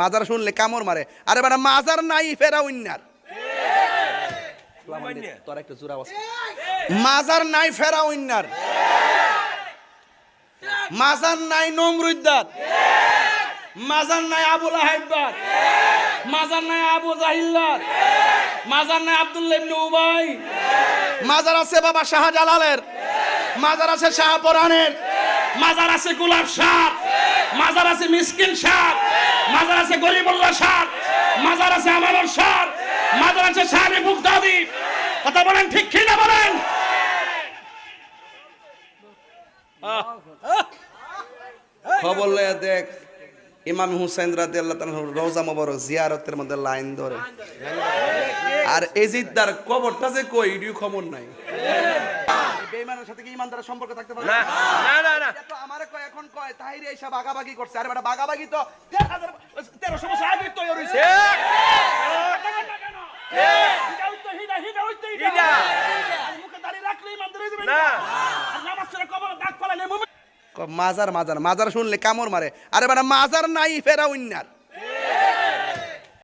মাজার শুনলে কামড় মারে। আরে বেটা, মাজার নাই ফেরা তোর একটা মাজার নাই মাজার নাই নমরুদ্দার। মাজার নাই আবুল মাজার নাই আবু জাহিল্লার। মাজার নাই ইবনে উবাই। মাজার আছে বাবা শাহজালালের। মাজার আছে শাহপরানের। মাজার আছে গোলাপ শাহ মাজার আছে মিসকিন শাহ মাজার আছে গরিবুল্লাহ শাহ মাজার আছে আমানুর শাহ মাজার আছে শাহরি মুক্তাদি কথা বলেন ঠিক কি না বলেন খবর লয়ে দেখ ইমাম হুসাইন রাদি আল্লাহ রোজা মোবারক জিয়ারতের মধ্যে লাইন ধরে। আর এজিদ্দার কবরটা যে কই ইডিও খবর নাই। বেঈমানের সাথে কি ইমানদারের সম্পর্ক থাকতে পারে? না না না না তো আমারে কয় তাহিরে এসে বাগাবাগি করছে। আরে বেটা বাগাবাগি তো তেরোশো বছর আগে তৈরি হয়েছে। মাজার মাজার। মাজার শুনলে কামড় মারে। আরে বেটা মাজার নাই ফেরা উন্নার